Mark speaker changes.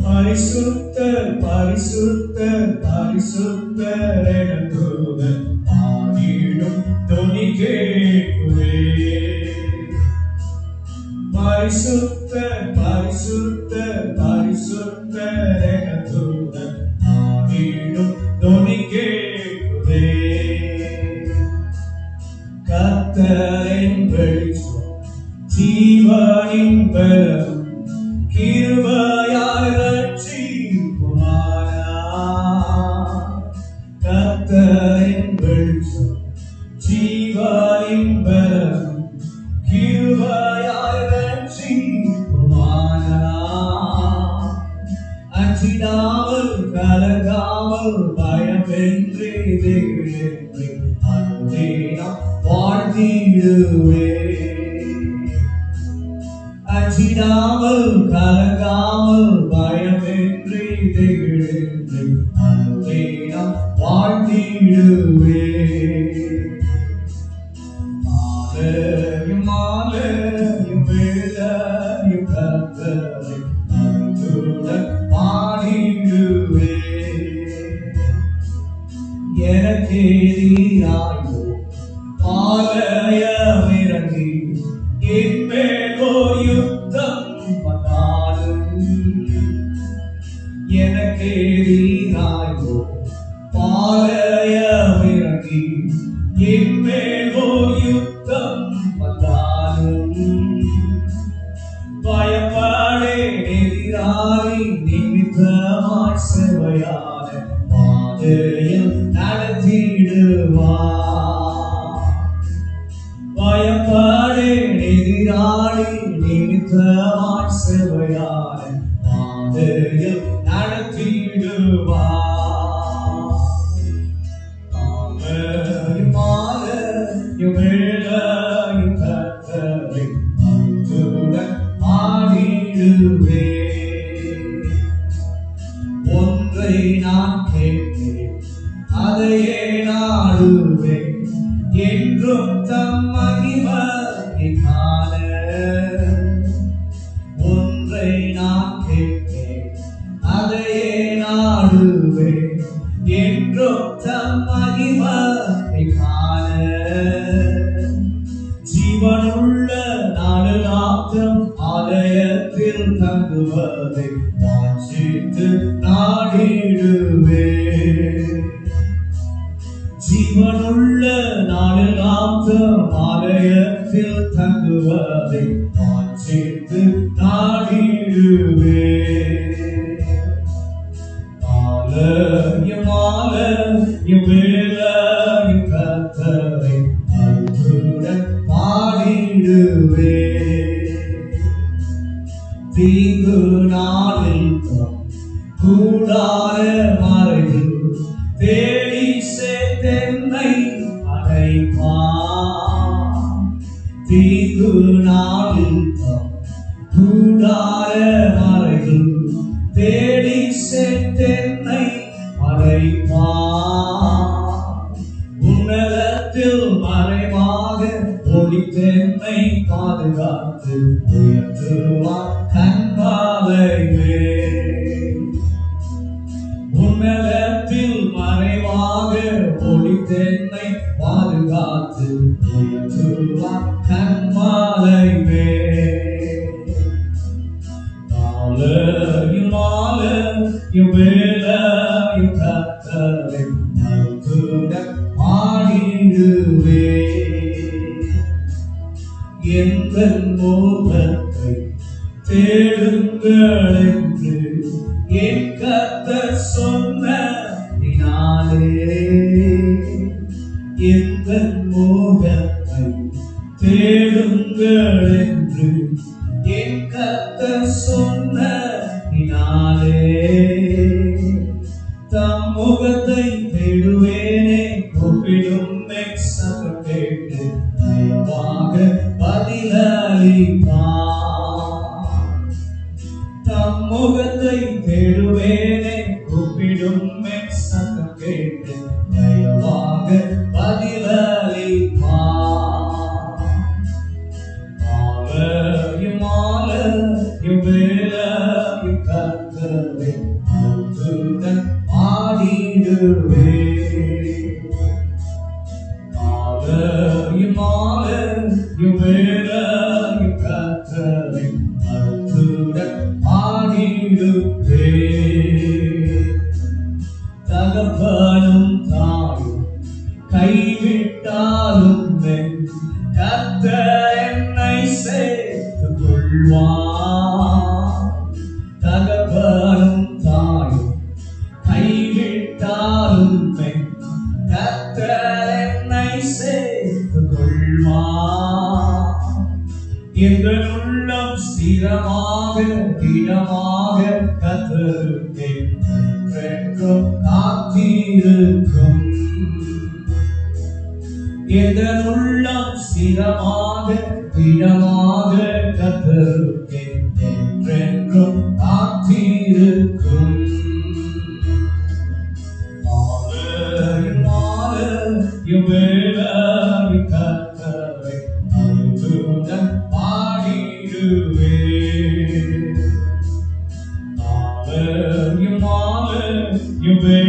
Speaker 1: பரிசுத்தர் பரிசுத்தர் பரிசுத்தர் என தூதன் பாடிடும் துணி கேட்கும் பரிசுத்த பரிசுத்த பரிசுத்த என தூதன் பாடிடும் தொனி கத்தரின் வெளிச்சம் ஜீவனின் கிருபையாய் கத்தரின் வெளிச்சம் பயமின்றி திகிலின்றி அன்றே நாம் வாழ்ந்திடுவே அஞ்சிடாமல் கலங்காமல் எனக்கேதிராயோ ஆலயம் இறங்கி என் மேலோ யுத்தம் பண்ணாலும் பயப்படே எதிராளி நிமித்தமாய் செவையான பாதையில் நடத்திடுவா பயப்படே எதிராளி நிமித்தமாய் செவையான பாதையில் ஒன்றை நான் கேட்கிறேன் அதையே நாடுவேன் என்றும் தான் என்றும் மகிமை காண ஜீவனுள்ள நாடு நாட்டம் ஆலயத்தில் தங்குவதை வாஞ்சித்து நாடிடுவே ஜீவனுள்ள நாடு நாட்டம் ஆலயத்தில் தங்குவதை தீங்கு நாளில் தம் கூடார மறைவில் தேடி சேத்தென்னை அழைப்பார். தீங்கு நாளில் என்னை பாதுகாத்து உயர்த்துவார் கண்பாவை உன்னதத்தில் மறைவாக ஒளித்தென்னை பாதுகாத்து உயர்த்துவார் கண்பாலை எங்கள் மோகத்தை தேடுங்கள் என்று என் சொன்ன சொன்னதினாலே எங்கள் மோகத்தை தேடுங்கள் என்று என் சொன்ன சொன்னதினாலே தம் முகத்தை தேடுவேன். தேடுவேனே கூப்பிடும் சத்தம் கேட்டு தயவாக பதிலளிப்பார் பாடிடுவே தகப்பனும் தாயும் கைவிட்டாலும் என் என்னை சேர்த்து கொள்வான் தகப்பனும் தாயும் கைவிட்டாலும் என் என்னை ஸ்திரமாக திடமாக கத்தருக்கே காத்திருக்கும். எங்கள் உள்ளம் ஸ்திரமாக திடமாக கத்தருக்கே என்றென்றும் காத்திருக்கும். ஆலயம் ஆலயம் 因为